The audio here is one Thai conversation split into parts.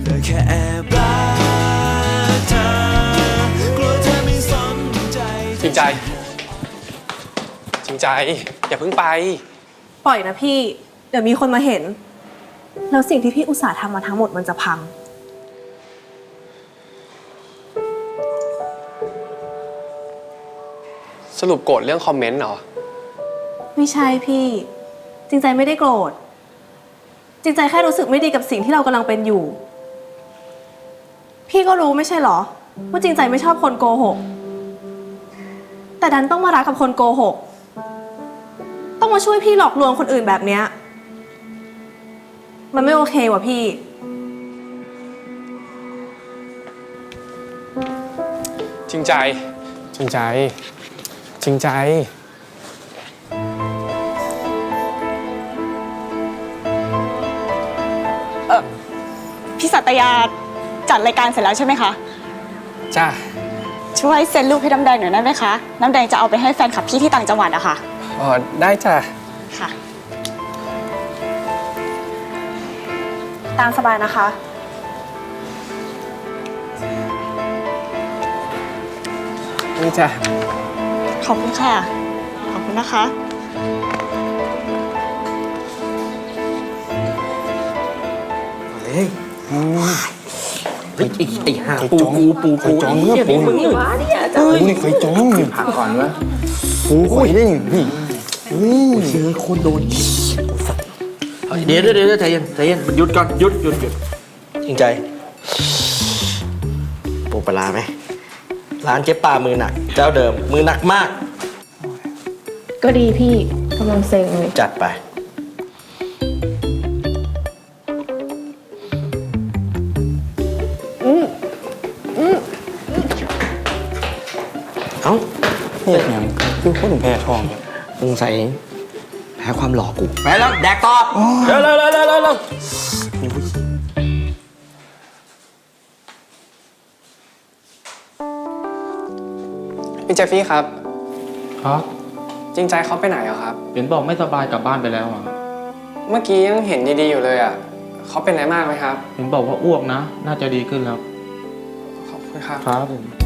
เหลือแค่แอบรักเธอกลัวเธอไม่สนใจ จริงใจ จริงใจ อย่าเพิ่งไป ปล่อยนะพี่ เดี๋ยวมีคนมาเห็น แล้วสิ่งที่พี่อุตส่าห์ทำมาทั้งหมดมันจะพัง สรุปโกรธเรื่องคอมเมนต์เหรอ ไม่ใช่พี่ จริงใจไม่ได้โกรธ จริงใจแค่รู้สึกไม่ดีกับสิ่งที่เรากำลังเป็นอยู่ พี่ก็รู้ไม่ใช่เหรอ ว่าจริงใจไม่ชอบคนโกหก แต่ดันต้องมารักกับคนโกหก ต้องมาช่วยพี่หลอกลวงคนอื่นแบบเนี้ย มันไม่โอเคว่ะพี่ จริงใจ จริงใจ จริงใจ พี่สัตยา จัดรายการเสร็จแล้วใช่ไหมคะ จ้าช่วยเซ็นรูปให้น้ำแดงหน่อยได้ไหมคะ น้ำแดงจะเอาไปให้แฟนคลับพี่ที่ต่างจังหวัดอะค่ะ อ๋อได้จ้ะค่ะ ตามสบายนะคะ นี่จ้ะขอบคุณค่ะ ขอบคุณนะคะ เฮ้ย ไอ้ไอ้ห่าปูปูปูปูไอ้เหี้ยมึงนี่วะเนี่ยเฮ้ยนี่ใครจ้องผักก่อนวะปูโอ้ยนี่นี่เชื่อคนโดนเดี๋ยวเดี๋ยวเดี๋ยวใจเย็นใจเย็นหยุดก่อนหยุดหยุดหยุดจริงใจปูปลาร้าไหมร้านเจ๊ปลามือหนัก เจ้าเดิมมือหนักมาก ก็ดีพี่กำลังเซ็งเลยจัดไป เฮ็ดหยังคือคนแพ้ทองเนี่ยสงสัยแพ้ความหล่อกูไปแล้วแดกต่อเร็วเร็วเร็วเร็วเร็วเร็วพี่เจฟฟี่ครับ ครับจริงใจเขาไปไหนอะครับ เห็นบอกไม่สบายกลับบ้านไปแล้วอะ เมื่อกี้ยังเห็นดีๆอยู่เลยอะเขาเป็นอะไรมากไหมครับ เห็นบอกว่าอ้วกนะ น่าจะดีขึ้นแล้ว ขอบคุณครับ ครับผม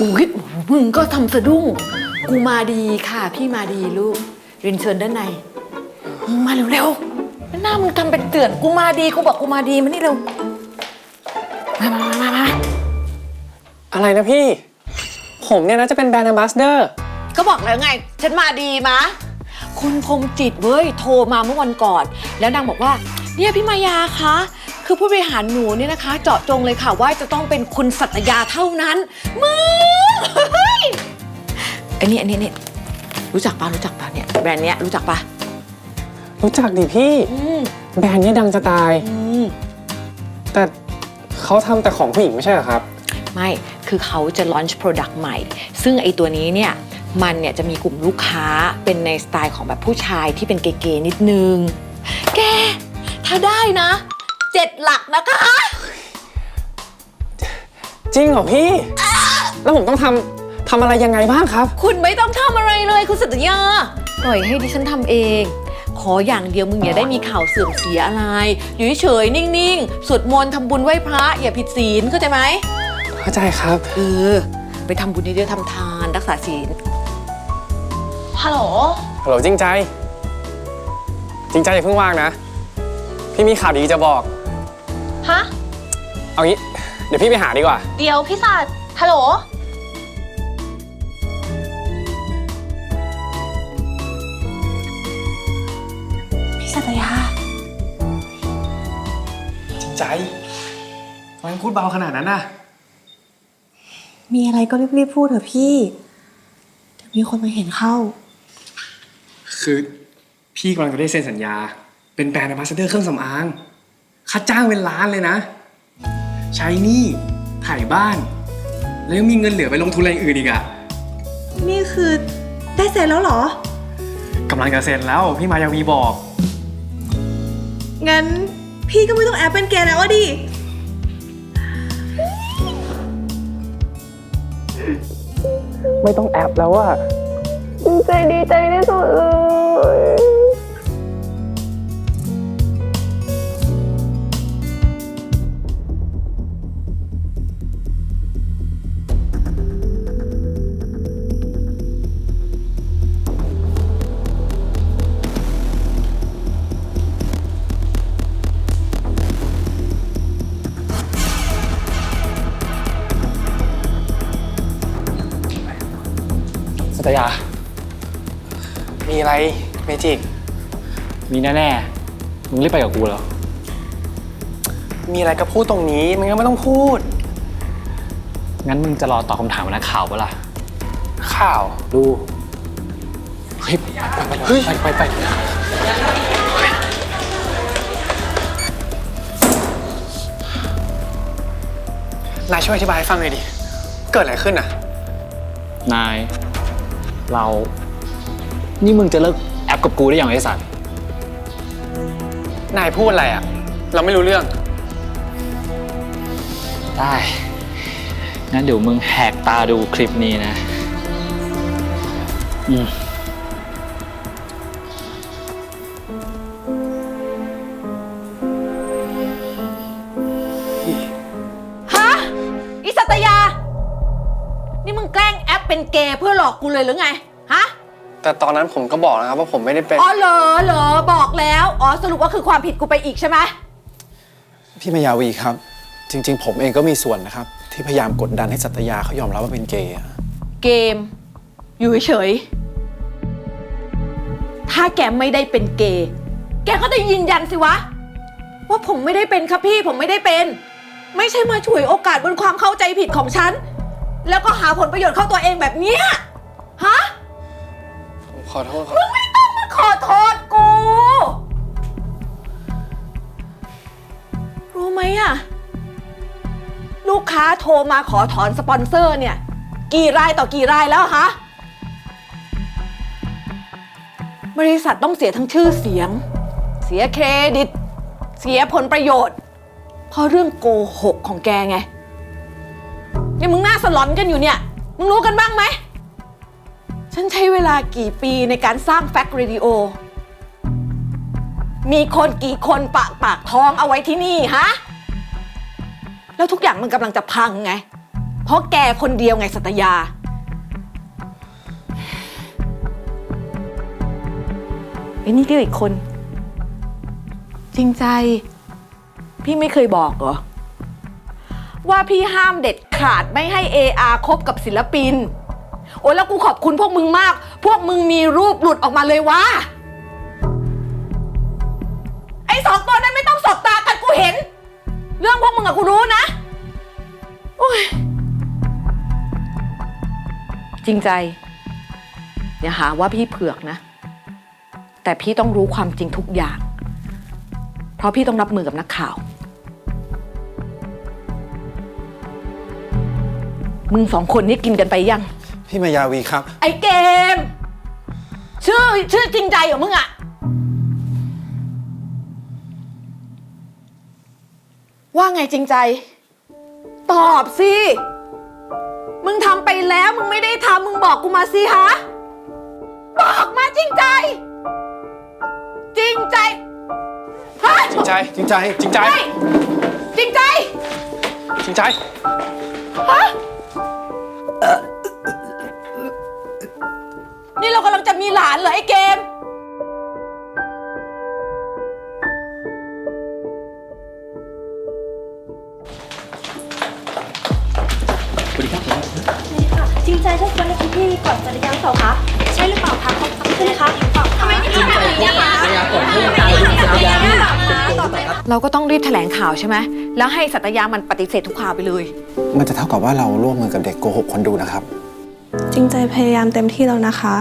อุ้ยมึงก็ทำสะดุ้ง กูมาดีค่ะ พี่มาดีลูกเรียนเชิญด้านในมึงมาเร็วๆหน้ามึงทำเป็นเตือนกูมาดีกูบอกกูมาดีมานี่เร็วมามามามามาอะไรนะพี่ ผมเนี่ยนะจะเป็นแบรนด์ a m b a s s a d o r ก็บอกแล้วไง ฉันมาดีมะ คุณพรหมจิตเว้ยโทรมาเมื่อวันก่อน แล้วนางบอกว่า เนี่ยพี่มายาคะ คือผู้บริหารหนูเนี่ยนะคะ เจาะจงเลยค่ะว่าจะต้องเป็นคุณสัตยาเท่านั้นมึงเฮ้ยอันนี้อันนี้นี่รู้จักปะรู้จักปะเนี่ยแบรนด์เนี้ยรู้จักปะรู้จักดิพี่ อืมแบรนด์เนี้ดังจะตาย อืม แต่เขาทำแต่ของผู้หญิงไม่ใช่เหรอครับ ไม่ คือเขาจะ launch product ใหม่ ซึ่งไอตัวนี้เนี่ย มันเนี่ยจะมีกลุ่มลูกค้าเป็นในสไตล์ของแบบผู้ชายที่เป็นเก๋ๆนิดนึง แก ถ้าได้นะ เจ็ดหลักนะคะ จริงเหรอพี่ แล้วผมต้องทำทำอะไรยังไงบ้างครับ คุณไม่ต้องทำอะไรเลยคุณสัตยาปล่อยให้ดิฉันทำเอง ขออย่างเดียวมึงอย่าได้มีข่าวเสื่อมเสียอะไร อยู่เฉยๆนิ่งๆ สวดมนต์ทำบุญไหว้พระ อย่าผิดศีลเข้าใจไหม เข้าใจครับ เออ ไปทำบุญเยอะๆทำทานรักษาศีล ฮัลโหล ฮัลโหลจริงใจ จริงใจอย่าเพิ่งว่างนะ พี่มีข่าวดีจะบอก ฮะ เอางี้ เดี๋ยวพี่ไปหาดีกว่า เดี๋ยวพี่สัตว์ฮัลโหล พี่สัตยา จริงใจทำไมพูดเบาขนาดนั้นน่ะ มีอะไรก็รีบๆพูดเถอะพี่เดี๋ยวมีคนมาเห็นเข้า คือพี่กำลังจะได้เซ็นสัญญา เป็นแบรนด์ a m b a s s a d o r เครื่องสำอาง ค่าจ้างเป็นล้านเลยนะ ใช้หนี้ถ่ายบ้าน แล้วยังมีเงินเหลือไปลงทุนอะไรอื่นอีกอะนี่คือได้เซ็นแล้วเหรอ กำลังจะเซ็นแล้วพี่มายาวีบอก งั้นพี่ก็ไม่ต้องแอปเป็นเกย์แล้วอะดิ ไม่ต้องแอบแล้วอะใจดีใจที่สุดเลย สัตยามีอะไรเมจิก มีแน่ๆมึงรีบไปกับกูเหรอ มีอะไรก็พูดตรงนี้มึงก็ไม่ต้องพูด งั้นมึงจะรอตอบคำถามกับนักข่าวปะล่ะ ข่าว ดู เฮ้ย เฮ้ยไปไปไปไป นายช่วยอธิบายให้ฟังหน่อยดิ เกิดอะไรขึ้นอะ นาย เรา นี่มึงจะเลิกแอปกับกูได้อย่างไรสัตว์นายพูดอะไรอะเราไม่รู้เรื่อง ได้ งั้นเดี๋ยวมึงแหกตาดูคลิปนี้นะ อืม หลอกกูเลยหรือไง ฮะ แต่ตอนนั้นผมก็บอกนะครับว่าผมไม่ได้เป็น อ๋อเหรอเหรอบอกแล้ว อ๋อสรุปว่าคือความผิดกูไปอีกใช่ไหมพี่มายาวีครับ จริง ๆ ผมเองก็มีส่วนนะครับ ที่พยายามกดดันให้สัตยาเขายอมรับว่าเป็นเกย์อะเกม อยู่เฉยๆถ้าแกไม่ได้เป็นเกย์แกก็ต้องยืนยันสิวะ ว่าผมไม่ได้เป็นครับพี่ผมไม่ได้เป็น ไม่ใช่มาฉวยโอกาสบนความเข้าใจผิดของฉัน แล้วก็หาผลประโยชน์เข้าตัวเองแบบเนี้ยฮะผม ขอโทษครับ มึงไม่ต้องมาขอโทษกู รู้ไหมอะลูกค้าโทรมาขอถอนสปอนเซอร์เนี่ย กี่รายต่อกี่รายแล้วฮะ บริษัทต้องเสียทั้งชื่อเสียง เสียเครดิต เสียผลประโยชน์ เพราะเรื่องโกหกของแกไงนี่มึงหน้าสลอนกันอยู่เนี่ย มึงรู้กันบ้างไหม ฉันใช้เวลากี่ปีในการสร้างแฟกเรดิโอ มีคนกี่คนปากปากท้องเอาไว้ที่นี่ฮะ แล้วทุกอย่างมันกำลังจะพังไง เพราะแกคนเดียวไงสัตยา ไอ้นี่ก็อีกคน จริงใจ พี่ไม่เคยบอกเหรอ ว่าพี่ห้ามเด็ดขาดไม่ให้ AR คบกับศิลปิน โอ้ยแล้วกูขอบคุณพวกมึงมาก พวกมึงมีรูปหลุดออกมาเลยว่าไอ้สองตัวนั้นไม่ต้องสบตากันกูเห็น เรื่องพวกมึงอะกูรู้นะโอ้ยจริงใจ อย่าหาว่าพี่เผือกนะ แต่พี่ต้องรู้ความจริงทุกอย่าง เพราะพี่ต้องรับมือกับนักข่าว มึงสองคนนี้กินกันไปยัง พี่มายาวีครับ ไอ้เกม ชื่อชื่อจริงใจเหรอมึงอะว่าไงจริงใจ ตอบสิ มึงทำไปแล้วมึงไม่ได้ทำมึงบอกกูมาสิฮะ บอกมาจริงใจ จริงใจฮะจริงใจจริงใจจริงใจเฮ้ยจริงใจ จริงใจ ฮะ จะมีหลานเหรอไอ้เกมจริงใจถ้าคนในพี่ก่อนจะได้ยังเปล่าคะใช่หรือเปล่าคะเขาใช่ไหมคะเปล่าทำไมถึงทำแบบนี้คะเราก็ต้องรีบแถลงข่าวใช่ไหม แล้วให้สัตยามันปฏิเสธทุกข่าวไปเลย มันจะเท่ากับว่าเราร่วมมือกับเด็กโกหกคนดูนะครับ จริงใจพยายามเต็มที่แล้วนะคะ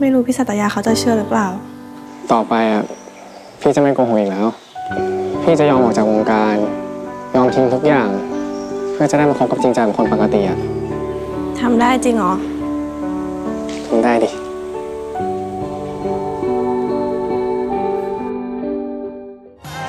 ไม่รู้พี่สัตยาเขาจะเชื่อหรือเปล่า ต่อไปอะพี่จะไม่โกหกอีกแล้ว พี่จะยอมออกจากวงการ ยอมทิ้งทุกอย่าง เพื่อจะได้มาคบกับจริงใจเหมือนคนปกติอะทำได้จริงเหรอทำได้ดิ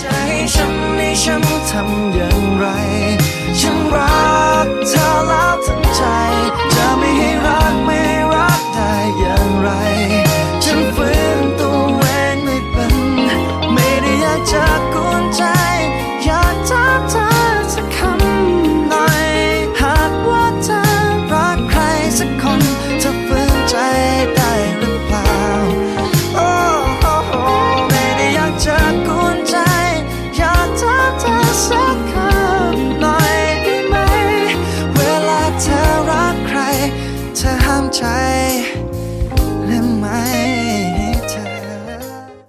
จะให้ฉันให้ฉันทำอย่างไรฉันรักเธอ